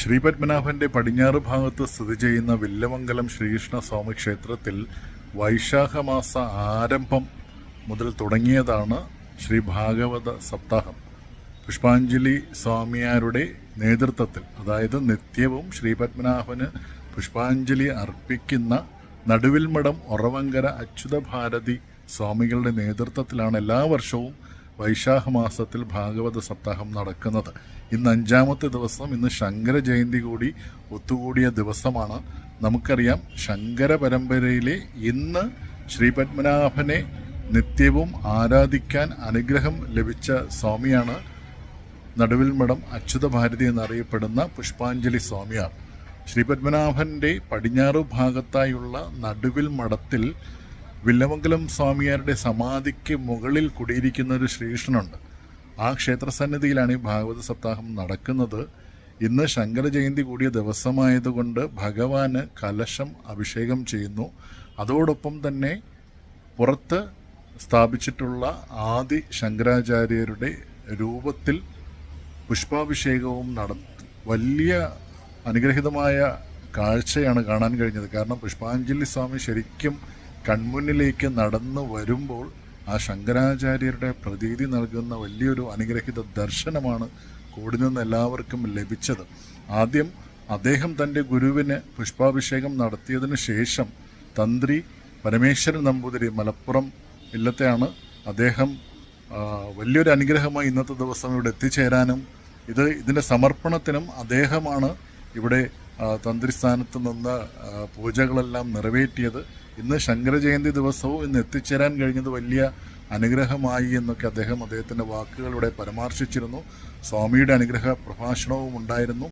ശ്രീപത്മനാഭന്റെ പടിഞ്ഞാറ് ഭാഗത്ത് സ്ഥിതി ചെയ്യുന്ന വില്ലമംഗലം ശ്രീകൃഷ്ണ സ്വാമി ക്ഷേത്രത്തിൽ വൈശാഖമാസ ആരംഭം മുതൽ തുടങ്ങിയതാണ് ശ്രീ ഭാഗവത സപ്താഹം. പുഷ്പാഞ്ജലി സ്വാമിയാരുടെ നേതൃത്വത്തിൽ അതായത് നിത്യവും ശ്രീപത്മനാഭന് പുഷ്പാഞ്ജലി അർപ്പിക്കുന്ന നടുവിൽമഠം ഒറവങ്കര അച്യുത ഭാരതി സ്വാമികളുടെ നേതൃത്വത്തിലാണ് എല്ലാ വർഷവും വൈശാഖ മാസത്തിൽ ഭാഗവത സപ്താഹം നടക്കുന്നത്. ഇന്ന് അഞ്ചാമത്തെ ദിവസം ഇന്ന് ശങ്കര ജയന്തി കൂടി ഒത്തുകൂടിയ ദിവസമാണ്. നമുക്കറിയാം ശങ്കര പരമ്പരയിലെ ഇന്ന് ശ്രീ പത്മനാഭനെ നിത്യവും ആരാധിക്കാൻ അനുഗ്രഹം ലഭിച്ച സ്വാമിയാണ് നടുവിൽ മഠം അച്യുത ഭാരതി എന്നറിയപ്പെടുന്ന പുഷ്പാഞ്ജലി സ്വാമിയാർ ശ്രീപത്മനാഭന്റെ പടിഞ്ഞാറ് ഭാഗത്തായുള്ള നടുവിൽ മഠത്തിൽ വില്ലമംഗലം സ്വാമിയാരുടെ സമാധിക്ക് മുകളിൽ കുടിയിരിക്കുന്ന ഒരു ശ്രീകൃഷ്ണനുണ്ട്. ആ ക്ഷേത്രസന്നിധിയിലാണ് ഈ ഭാഗവത സപ്താഹം നടക്കുന്നത്. ഇന്ന് ശങ്കര ജയന്തി കൂടിയ ദിവസമായതുകൊണ്ട് ഭഗവാന് കലശം അഭിഷേകം ചെയ്യുന്നു. അതോടൊപ്പം തന്നെ പുറത്ത് സ്ഥാപിച്ചിട്ടുള്ള ആദി ശങ്കരാചാര്യരുടെ രൂപത്തിൽ പുഷ്പാഭിഷേകവും നടത്തി വലിയ അനുഗ്രഹീതമായ കാഴ്ചയാണ് കാണാൻ കഴിഞ്ഞത്. കാരണം പുഷ്പാഞ്ജലി സ്വാമി ശരിക്കും കൺമുന്നിലേക്ക് നടന്നു വരുമ്പോൾ ആ ശങ്കരാചാര്യരുടെ പ്രതീതി നൽകുന്ന വലിയൊരു അനുഗ്രഹിത ദർശനമാണ് കൂടി നിന്ന് എല്ലാവർക്കും ലഭിച്ചത്. ആദ്യം അദ്ദേഹം തന്റെ ഗുരുവിന് പുഷ്പാഭിഷേകം നടത്തിയതിനു ശേഷം തന്ത്രി പരമേശ്വരൻ നമ്പൂതിരി മലപ്പുറം ഇല്ലത്തെയാണ് അദ്ദേഹം വലിയൊരു അനുഗ്രഹമായി ഇന്നത്തെ ദിവസം ഇവിടെ എത്തിച്ചേരാനും ഇത് ഇതിന്റെ സമർപ്പണത്തിനും അദ്ദേഹമാണ് ഇവിടെ തന്ത്രിസ്ഥാനത്ത് നിന്ന് പൂജകളെല്ലാം നിറവേറ്റിയത് ഇന്ന് ശങ്കരജയന്തി ദിവസവും ഇന്ന് എത്തിച്ചേരാൻ കഴിഞ്ഞത് വലിയ അനുഗ്രഹമായി എന്നൊക്കെ അദ്ദേഹം അദ്ദേഹത്തിന്റെ വാക്കുകളിലൂടെ പരാമർശിച്ചിരുന്നു. സ്വാമിയുടെ അനുഗ്രഹ പ്രഭാഷണവും ഉണ്ടായിരുന്നു.